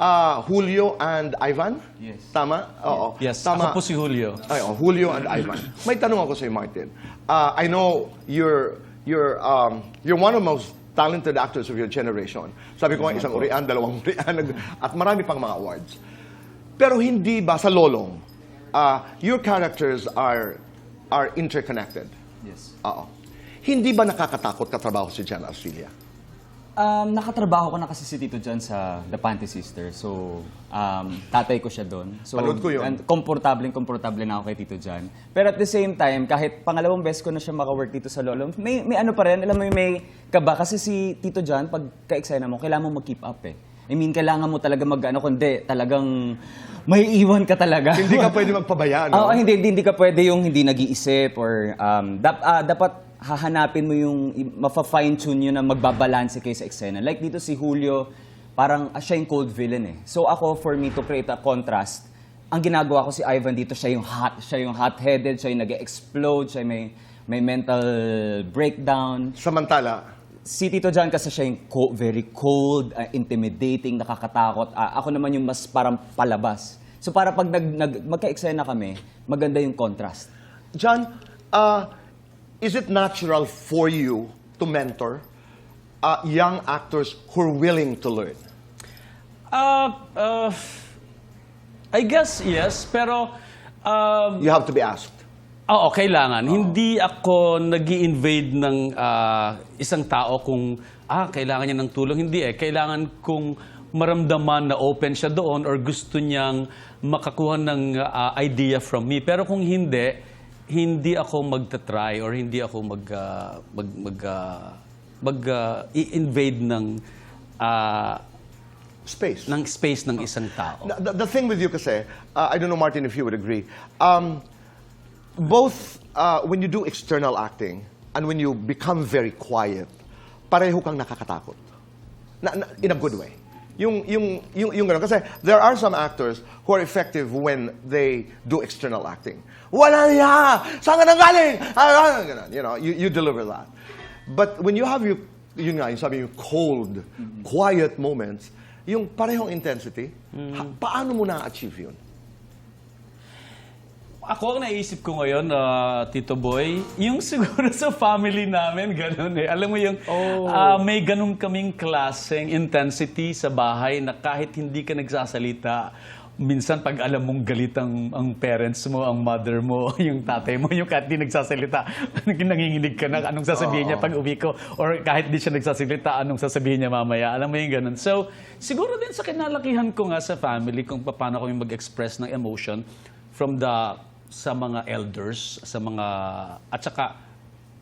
ah, Julio and Ivan? Yes. Tama? Oo. Yes, Tama. ako po si Julio. Ay, oh, Julio and Ivan. May tanong ako sa Martin. Uh, I know you're you're um, you're one of the most talented actors of your generation. Sabi ko nga isang urian, dalawang urian, nag- at marami pang mga awards. Pero hindi ba sa Lolong, uh, your characters are are interconnected? Yes. Oo. Hindi ba nakakatakot katrabaho si Jan Arcilia? Um, nakatrabaho ko na kasi si Tito John sa The Panty Sister. So, um, tatay ko siya doon. So, Panood ko yun. and komportable, komportable na ako kay Tito John. Pero at the same time, kahit pangalawang beses ko na siya makawork dito sa Lolo, may, may ano pa rin, alam mo yung may kaba. Kasi si Tito John, pag ka-eksena mo, kailangan mo mag-keep up eh. I mean, kailangan mo talaga mag-ano, kundi talagang may iwan ka talaga. Hindi ka pwede magpabaya, no? Oo, hindi, hindi, hindi ka pwede yung hindi nag-iisip or um, dap, ah, dapat hahanapin mo yung i- mafa-fine tune yun na magbabalanse kayo sa eksena. Like dito si Julio, parang ah, siya yung cold villain eh. So ako, for me to create a contrast, ang ginagawa ko si Ivan dito, siya yung hot, siya yung hot-headed, siya yung nag-explode, siya yung may, may mental breakdown. Samantala, Si Tito John kasi siya yung co- very cold, uh, intimidating, nakakatakot. Ah, ako naman yung mas parang palabas. So para pag nag, nag, magka-eksena kami, maganda yung contrast. John, uh, is it natural for you to mentor uh, young actors who are willing to learn? Uh, uh, I guess yes, pero um, You have to be asked. Oo, kailangan. Hindi ako nag invade ng ah, isang tao kung, ah, kailangan niya ng tulong. Hindi eh. Kailangan kung maramdaman na open siya doon or gusto niyang makakuha ng ah, idea from me. Pero kung hindi, hindi ako magta-try or hindi ako mag, ah, mag, mag, ah, mag ah, i-invade ng, ah, Space. ng space ng isang tao. The, the thing with you kasi, uh, I don't know, Martin, if you would agree, um, both uh, when you do external acting and when you become very quiet, pareho kang nakakatakot. Na, na- in a good way. Yung, yung, yung, yung ganun. Kasi there are some actors who are effective when they do external acting. Wala niya! Saan ka nang galing? Ah, ah, ganun. You know, you, you deliver that. But when you have your, yun nga, yung sabi yung cold, quiet moments, yung parehong intensity, ha- paano mo na-achieve yun? Ako ang naisip ko ngayon, ah, Tito Boy, yung siguro sa family namin, ganun eh. Alam mo yung, ah, may ganun kaming klaseng intensity sa bahay na kahit hindi ka nagsasalita, minsan pag alam mong galit ang, ang parents mo, ang mother mo, yung tatay mo, yung kahit di nagsasalita, nanginginig ka na anong sasabihin niya pag uwi ko, or kahit di siya nagsasalita, anong sasabihin niya mamaya. Alam mo yung ganun. So, siguro din sa kinalakihan ko nga sa family kung paano kami mag-express ng emotion from the sa mga elders, sa mga at saka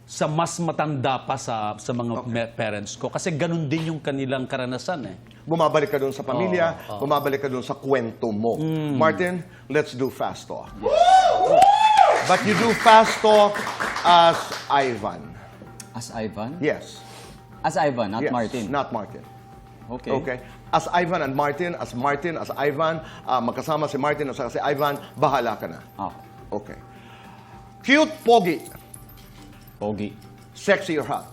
sa mas matanda pa sa sa mga me- parents ko kasi ganun din yung kanilang karanasan eh. Bumabalik ka doon sa pamilya, bumabalik ka doon sa kwento mo. Martin, let's do fast talk. But you do fast talk as Ivan. As Ivan? Yes. As Ivan, not yes. Martin. Not Martin. Okay. Okay. As Ivan and Martin, as Martin, as Ivan, ah, magkasama si Martin at si Ivan, bahala ka na. Ah, Okay. Cute, pogi, pogi. sexy or hot,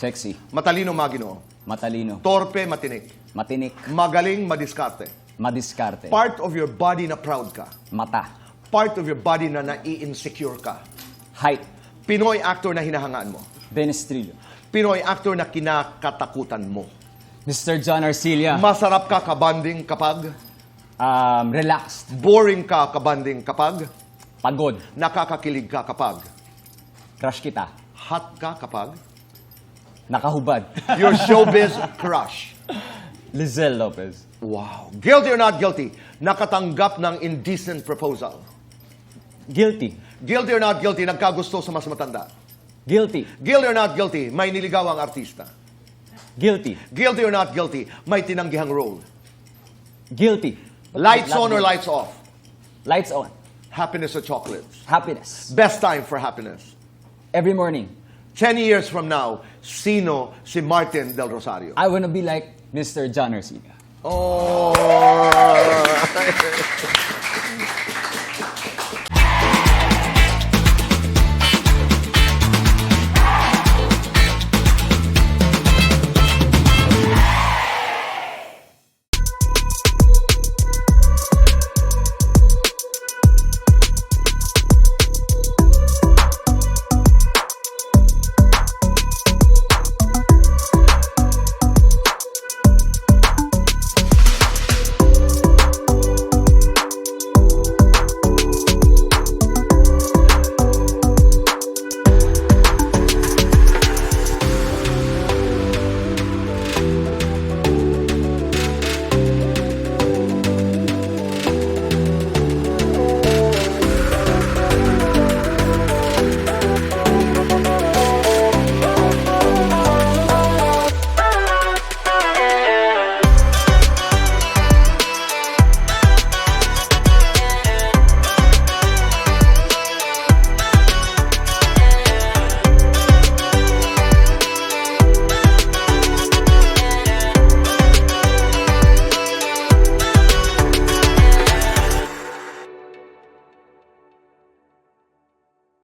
Sexy. matalino, magino, Matalino. torpe, matinik, Matinik. magaling, madiskarte, Madiskarte. part of your body na proud ka, Mata. part of your body na nai-insecure ka, Height. Pinoy actor na hinahangaan mo, Benestrillo. Pinoy actor na kinakatakutan mo, Mr. John Arcilia. masarap ka kabanding kapag, um, relaxed. boring ka kabanding kapag, Pagod. nakakakilig ka kapag, Crush kita. hot ka kapag, Nakahubad. your showbiz crush. Lizelle Lopez. Wow. Guilty or not guilty, nakatanggap ng indecent proposal. Guilty. Guilty or not guilty, nagkagusto sa mas matanda. Guilty. Guilty or not guilty, may niligaw ang artista. Guilty. Guilty or not guilty, may tinanggihang role. Guilty. Lights on or lights off? Lights on. Happiness or chocolates? Happiness. Best time for happiness. Every morning. 10 years from now, sino si Martin Del Rosario? I wanna be like Mr. John Arcilia. Oh!